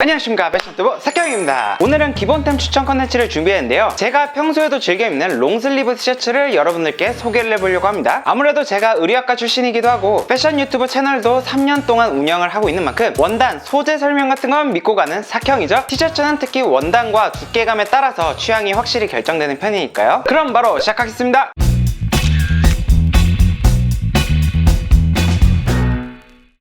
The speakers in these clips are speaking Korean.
안녕하십니까. 패션투브 석경입니다. 오늘은 기본템 추천 컨텐츠를 준비했는데요. 제가 평소에도 즐겨 입는 롱슬리브 티셔츠를 여러분들께 소개를 해보려고 합니다. 아무래도 제가 의류학과 출신이기도 하고 패션 유튜브 채널도 3년 동안 운영을 하고 있는 만큼 원단, 소재 설명 같은 건 믿고 가는 사형이죠. 티셔츠는 특히 원단과 두께감에 따라서 취향이 확실히 결정되는 편이니까요. 그럼 바로 시작하겠습니다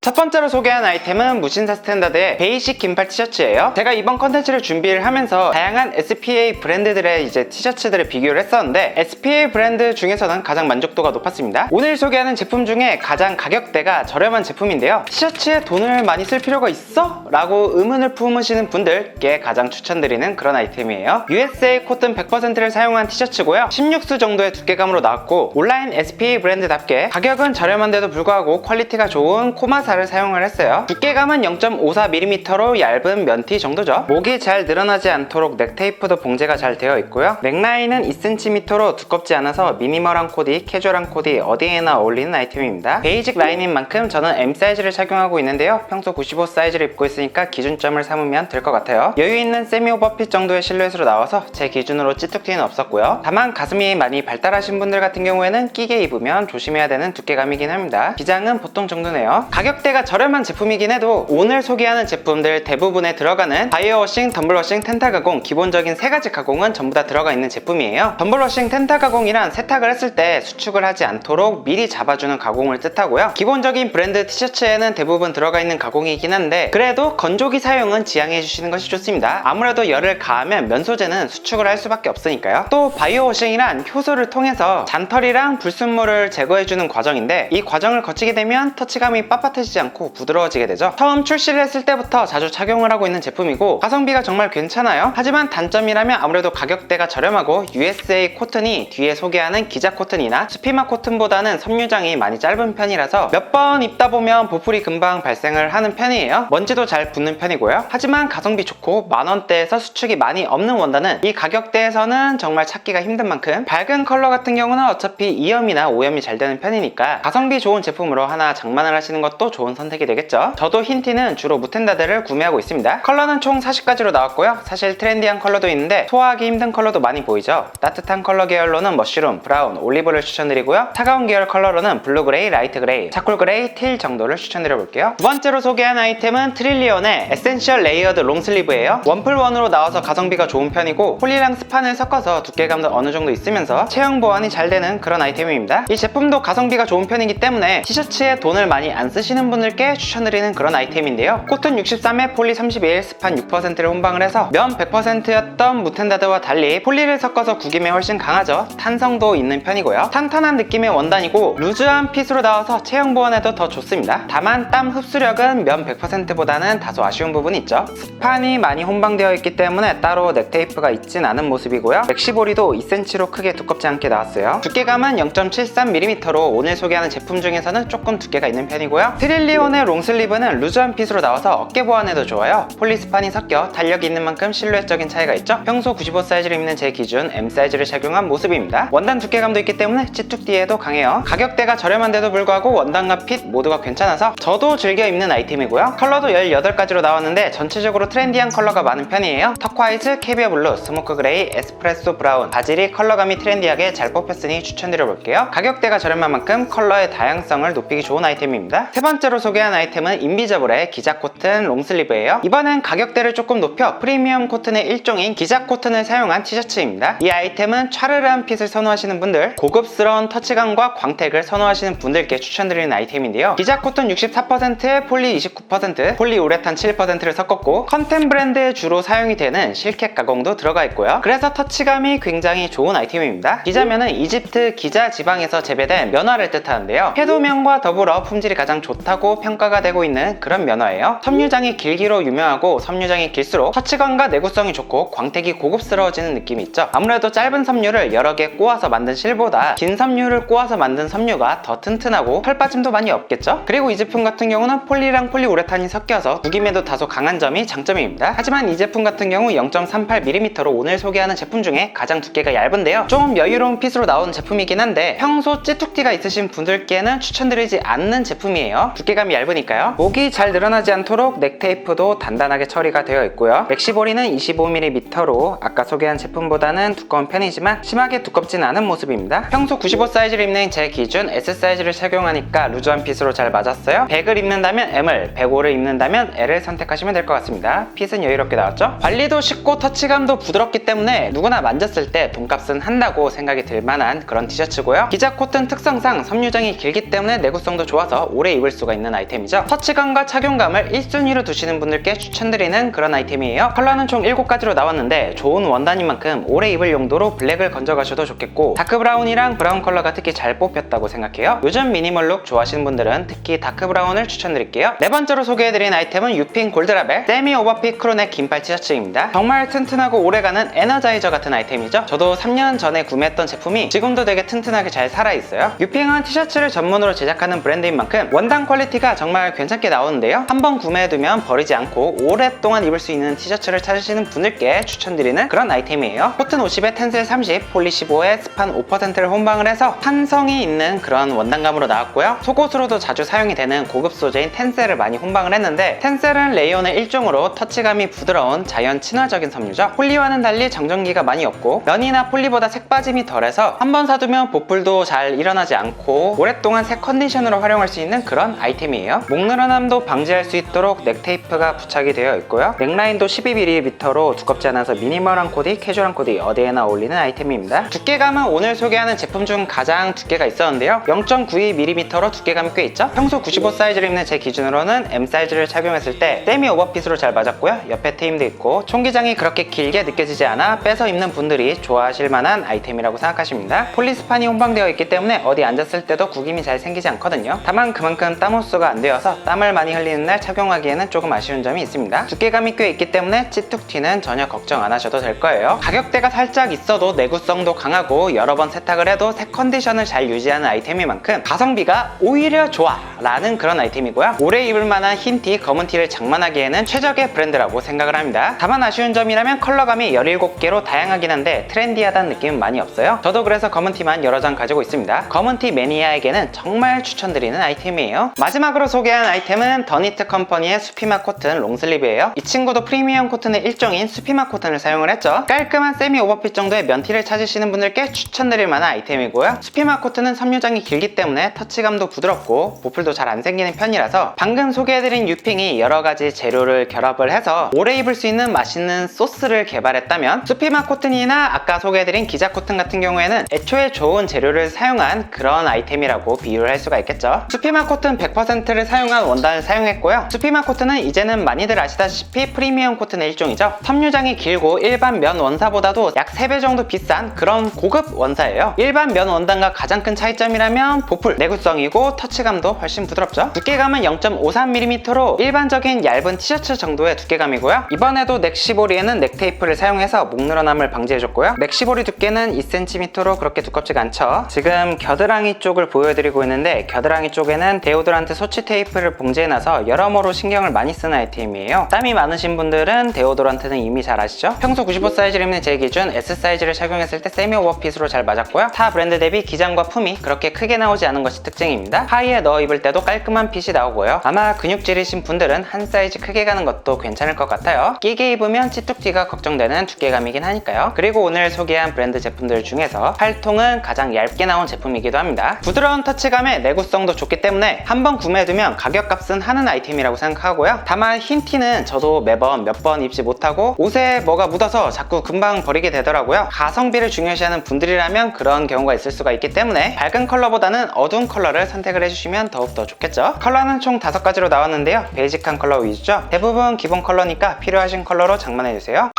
첫 번째로 소개한 아이템은 무신사 스탠다드의 베이식 긴팔 티셔츠예요. 제가 이번 컨텐츠를 준비를 하면서 다양한 SPA 브랜드들의 이제 티셔츠들을 비교를 했었는데 SPA 브랜드 중에서는 가장 만족도가 높았습니다. 오늘 소개하는 제품 중에 가장 가격대가 저렴한 제품인데요. 티셔츠에 돈을 많이 쓸 필요가 있어? 라고 의문을 품으시는 분들께 가장 추천드리는 그런 아이템이에요. USA 코튼 100%를 사용한 티셔츠고요. 16수 정도의 두께감으로 나왔고 온라인 SPA 브랜드답게 가격은 저렴한데도 불구하고 퀄리티가 좋은 코마사 를 사용을 했어요. 두께감은 0.54mm로 얇은 면티 정도죠. 목이 잘 늘어나지 않도록 넥테이프도 봉제가 잘 되어 있고요. 넥라인은 2cm로 두껍지 않아서 미니멀한 코디, 캐주얼한 코디 어디에나 어울리는 아이템입니다. 베이직 라인인 만큼 저는 M 사이즈를 착용하고 있는데요. 평소 95 사이즈를 입고 있으니까 기준점을 삼으면 될 것 같아요. 여유 있는 세미 오버핏 정도의 실루엣으로 나와서 제 기준으로 찌뚝티는 없었고요. 다만 가슴이 많이 발달하신 분들 같은 경우에는 끼게 입으면 조심해야 되는 두께감이긴 합니다. 기장은 보통 정도네요. 가격대 가 저렴한 제품이긴 해도 오늘 소개하는 제품들 대부분에 들어가는 바이오워싱, 덤블워싱, 텐타 가공 기본적인 세 가지 가공은 전부 다 들어가 있는 제품이에요. 덤블워싱, 텐타 가공이란 세탁을 했을 때 수축을 하지 않도록 미리 잡아주는 가공을 뜻하고요. 기본적인 브랜드 티셔츠에는 대부분 들어가 있는 가공이긴 한데 그래도 건조기 사용은 지양해 주시는 것이 좋습니다. 아무래도 열을 가하면 면 소재는 수축을 할 수밖에 없으니까요. 또 바이오워싱이란 효소를 통해서 잔털이랑 불순물을 제거해 주는 과정인데 이 과정을 거치게 되면 터치감이 빳빳해지지 않고 부드러워지게 되죠. 처음 출시를 했을 때부터 자주 착용을 하고 있는 제품이고 가성비가 정말 괜찮아요. 하지만 단점이라면 아무래도 가격대가 저렴하고 USA 코튼이 뒤에 소개하는 기자 코튼이나 스피마 코튼보다는 섬유장이 많이 짧은 편이라서 몇 번 입다 보면 보풀이 금방 발생을 하는 편이에요. 먼지도 잘 붙는 편이고요. 하지만 가성비 좋고 만 원대에서 수축이 많이 없는 원단은 이 가격대에서는 정말 찾기가 힘든 만큼 밝은 컬러 같은 경우는 어차피 이염이나 오염이 잘 되는 편이니까 가성비 좋은 제품으로 하나 장만을 하시는 것도 좋은 선택이 되겠죠. 저도 흰티는 주로 무텐다드를 구매하고 있습니다. 컬러는 총 40가지로 나왔고요. 사실 트렌디한 컬러도 있는데 소화하기 힘든 컬러도 많이 보이죠. 따뜻한 컬러 계열로는 머쉬룸, 브라운, 올리브를 추천드리고요. 차가운 계열 컬러로는 블루 그레이, 라이트 그레이, 차콜 그레이, 틸 정도를 추천드려 볼게요. 두 번째로 소개한 아이템은 트릴리온의 에센셜 레이어드 롱슬리브예요. 원플원으로 나와서 가성비가 좋은 편이고 폴리랑 스판을 섞어서 두께감도 어느 정도 있으면서 체형 보완이 잘 되는 그런 아이템입니다. 이 제품도 가성비가 좋은 편이기 때문에 티셔츠에 돈을 많이 안 쓰시는 분들께 추천드리는 그런 아이템인데요. 코튼 63에 폴리 31, 스판 6%를 혼방을 해서 면 100%였던 무텐다드와 달리 폴리를 섞어서 구김에 훨씬 강하죠. 탄성도 있는 편이고요. 탄탄한 느낌의 원단이고 루즈한 핏으로 나와서 체형 보완에도 더 좋습니다. 다만 땀 흡수력은 면 100%보다는 다소 아쉬운 부분이 있죠. 스판이 많이 혼방되어 있기 때문에 따로 넥테이프가 있진 않은 모습이고요. 맥시보리도 2cm로 크게 두껍지 않게 나왔어요. 두께감은 0.73mm로 오늘 소개하는 제품 중에서는 조금 두께가 있는 편이고요. 트 릴리온의 롱슬리브는 루즈한 핏으로 나와서 어깨 보완에도 좋아요. 폴리스판이 섞여 탄력이 있는 만큼 실루엣적인 차이가 있죠. 평소 95 사이즈를 입는 제 기준 M 사이즈를 착용한 모습입니다. 원단 두께감도 있기 때문에 찌뚝띠에도 강해요. 가격대가 저렴한데도 불구하고 원단과 핏 모두가 괜찮아서 저도 즐겨 입는 아이템이고요. 컬러도 18가지로 나왔는데 전체적으로 트렌디한 컬러가 많은 편이에요. 터콰이즈, 캐비어 블루, 스모크 그레이, 에스프레소 브라운, 바질이 컬러감이 트렌디하게 잘 뽑혔으니 추천드려 볼게요. 가격대가 저렴한 만큼 컬러의 다양성을 높이기 좋은 아이템입니다. 세 번째 로 소개한 아이템은 인비저블의 기자 코튼 롱슬리브예요. 이번엔 가격대를 조금 높여 프리미엄 코튼의 일종인 기자 코튼을 사용한 티셔츠입니다. 이 아이템은 차르르한 핏을 선호하시는 분들, 고급스러운 터치감과 광택을 선호하시는 분들께 추천드리는 아이템인데요. 기자 코튼 64%에 폴리 29%, 폴리 우레탄 7%를 섞었고 컨템 브랜드에 주로 사용이 되는 실켓 가공도 들어가 있고요. 그래서 터치감이 굉장히 좋은 아이템입니다. 기자면은 이집트 기자 지방에서 재배된 면화를 뜻하는데요. 해도면과 더불어 품질이 가장 좋다고 평가가 되고 있는 그런 면화예요. 섬유장이 길기로 유명하고 섬유장이 길수록 터치감과 내구성이 좋고 광택이 고급스러워지는 느낌이 있죠. 아무래도 짧은 섬유를 여러 개 꼬아서 만든 실보다 긴 섬유를 꼬아서 만든 섬유가 더 튼튼하고 털 빠짐도 많이 없겠죠? 그리고 이 제품 같은 경우는 폴리랑 폴리우레탄이 섞여서 구김에도 다소 강한 점이 장점입니다. 하지만 이 제품 같은 경우 0.38mm로 오늘 소개하는 제품 중에 가장 두께가 얇은데요. 좀 여유로운 핏으로 나온 제품이긴 한데 평소 찌뚝띠가 있으신 분들께는 추천드리지 않는 제품이에요. 두께감이 얇으니까요. 목이 잘 늘어나지 않도록 넥테이프도 단단하게 처리가 되어 있고요. 맥시보리는 25mm로 아까 소개한 제품보다는 두꺼운 편이지만 심하게 두껍진 않은 모습입니다. 평소 95 사이즈를 입는 제 기준 S 사이즈를 착용하니까 루즈한 핏으로 잘 맞았어요. 100을 입는다면 M을, 105를 입는다면 L을 선택하시면 될 것 같습니다. 핏은 여유롭게 나왔죠? 관리도 쉽고 터치감도 부드럽기 때문에 누구나 만졌을 때 돈값은 한다고 생각이 들 만한 그런 티셔츠고요. 기자 코튼 특성상 섬유장이 길기 때문에 내구성도 좋아서 오래 입을 수가 있는 아이템이죠. 터치감과 착용감을 1순위로 두시는 분들께 추천드리는 그런 아이템이에요. 컬러는 총 7가지로 나왔는데 좋은 원단인 만큼 오래 입을 용도로 블랙을 건져가셔도 좋겠고 다크 브라운이랑 브라운 컬러가 특히 잘 뽑혔다고 생각해요. 요즘 미니멀 룩 좋아하시는 분들은 특히 다크 브라운을 추천드릴게요. 네 번째로 소개해드린 아이템은 유핀 골드라벨 세미 오버핏 크로넥 긴팔 티셔츠입니다. 정말 튼튼하고 오래가는 에너자이저 같은 아이템이죠. 저도 3년 전에 구매했던 제품이 지금도 되게 튼튼하게 잘 살아있어요. 유핑은 티셔츠를 전문으로 제작하는 브랜드인 만큼 원단 퀄리티 가 정말 괜찮게 나오는데요. 한번 구매해두면 버리지 않고 오랫동안 입을 수 있는 티셔츠를 찾으시는 분들께 추천드리는 그런 아이템이에요. 코튼 50에 텐셀 30, 폴리 15에 스판 5%를 혼방을 해서 탄성이 있는 그런 원단감으로 나왔고요. 속옷으로도 자주 사용이 되는 고급 소재인 텐셀을 많이 혼방을 했는데 텐셀은 레이온의 일종으로 터치감이 부드러운 자연 친화적인 섬유죠. 폴리와는 달리 정전기가 많이 없고 면이나 폴리보다 색 빠짐이 덜해서 한번 사두면 보풀도 잘 일어나지 않고 오랫동안 새 컨디션으로 활용할 수 있는 그런 아이템 이에요. 목 늘어남도 방지할 수 있도록 넥테이프가 부착이 되어 있고요. 넥라인도 12mm로 두껍지 않아서 미니멀한 코디, 캐주얼한 코디 어디에나 어울리는 아이템입니다. 두께감은 오늘 소개하는 제품 중 가장 두께가 있었는데요. 0.92mm로 두께감이 꽤 있죠? 평소 95 사이즈를 입는 제 기준으로는 M 사이즈를 착용했을 때 세미 오버핏으로 잘 맞았고요. 옆에 트임도 있고 총기장이 그렇게 길게 느껴지지 않아 빼서 입는 분들이 좋아하실 만한 아이템이라고 생각하십니다. 폴리스판이 혼방되어 있기 때문에 어디 앉았을 때도 구김이 잘 생기지 않거든요. 다만 그만큼 땀 흡수가 안 되어서 땀을 많이 흘리는 날 착용하기에는 조금 아쉬운 점이 있습니다. 두께감이 꽤 있기 때문에 찌뚝 튀는 전혀 걱정 안 하셔도 될 거예요. 가격대가 살짝 있어도 내구성도 강하고 여러 번 세탁을 해도 새 컨디션을 잘 유지하는 아이템인 만큼 가성비가 오히려 좋아 라는 그런 아이템이고요. 오래 입을 만한 흰 티, 검은 티를 장만하기에는 최적의 브랜드라고 생각을 합니다. 다만 아쉬운 점이라면 컬러감이 17개로 다양하긴 한데 트렌디하다는 느낌은 많이 없어요. 저도 그래서 검은 티만 여러 장 가지고 있습니다. 검은 티 매니아에게는 정말 추천드리는 아이템이에요. 마지막으로 소개한 아이템은 더니트 컴퍼니의 수피마 코튼 롱슬리브예요. 이 친구도 프리미엄 코튼의 일종인 수피마 코튼을 사용을 했죠. 깔끔한 세미 오버핏 정도의 면티를 찾으시는 분들께 추천드릴 만한 아이템이고요. 수피마 코튼은 섬유장이 길기 때문에 터치감도 부드럽고 보풀도 잘 안 생기는 편이라서 방금 소개해드린 유핑이 여러 가지 재료를 결합을 해서 오래 입을 수 있는 맛있는 소스를 개발했다면 수피마 코튼이나 아까 소개해드린 기자 코튼 같은 경우에는 애초에 좋은 재료를 사용한 그런 아이템이라고 비유를 할 수가 있겠죠. 수피마 코튼 100%를 사용한 원단을 사용했고요. 수피마 코튼은 이제는 많이들 아시다시피 프리미엄 코튼의 일종이죠. 섬유장이 길고 일반 면 원사보다도 약 3배 정도 비싼 그런 고급 원사예요. 일반 면 원단과 가장 큰 차이점이라면 보풀, 내구성이고 터치감도 훨씬 부드럽죠. 두께감은 0.53mm로 일반적인 얇은 티셔츠 정도의 두께감이고요. 이번에도 넥시보리에는 넥테이프를 사용해서 목 늘어남을 방지해줬고요. 넥시보리 두께는 2cm로 그렇게 두껍지가 않죠. 지금 겨드랑이 쪽을 보여드리고 있는데 겨드랑이 쪽에는 데오드란트 소치 테이프를 봉제해놔서 여러모로 신경을 많이 쓰는 아이템이에요. 땀이 많으신 분들은 데오드란트는 이미 잘 아시죠? 평소 95 사이즈를 입는 제 기준 S 사이즈를 착용했을 때 세미 오버핏으로 잘 맞았고요. 타 브랜드 대비 기장과 품이 그렇게 크게 나오지 않은 것이 특징입니다. 하의에 넣어 입을 때도 깔끔한 핏이 나오고요. 아마 근육질이신 분들은 한 사이즈 크게 가는 것도 괜찮을 것 같아요. 끼게 입으면 찌뚝티가 걱정되는 두께감이긴 하니까요. 그리고 오늘 소개한 브랜드 제품들 중에서 팔통은 가장 얇게 나온 제품이기도 합니다. 부드러운 터치감에 내구성도 좋기 때문에 한번 구매해두면 가격값은 하는 아이템이라고 생각하고요. 다만 흰 티는 저도 매번 몇 번 입지 못하고 옷에 뭐가 묻어서 자꾸 금방 버리게 되더라고요. 가성비를 중요시하는 분들이라면 그런 경우가 있을 수가 있기 때문에 밝은 컬러보다는 어두운 컬러를 선택을 해주시면 더욱더 좋겠죠. 컬러는 총 5가지로 나왔는데요. 베이직한 컬러 위주죠. 대부분 기본 컬러니까 필요하신 컬러로 장만해주세요.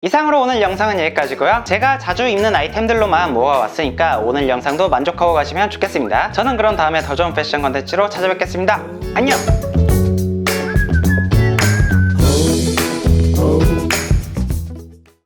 이상으로 오늘 영상은 여기까지고요. 제가 자주 입는 아이템들로만 모아왔으니까 오늘 영상도 만족하고 가시면 좋겠습니다. 저는 그럼 다음에 더 좋은 패션 컨텐츠로 찾아뵙겠습니다. 안녕!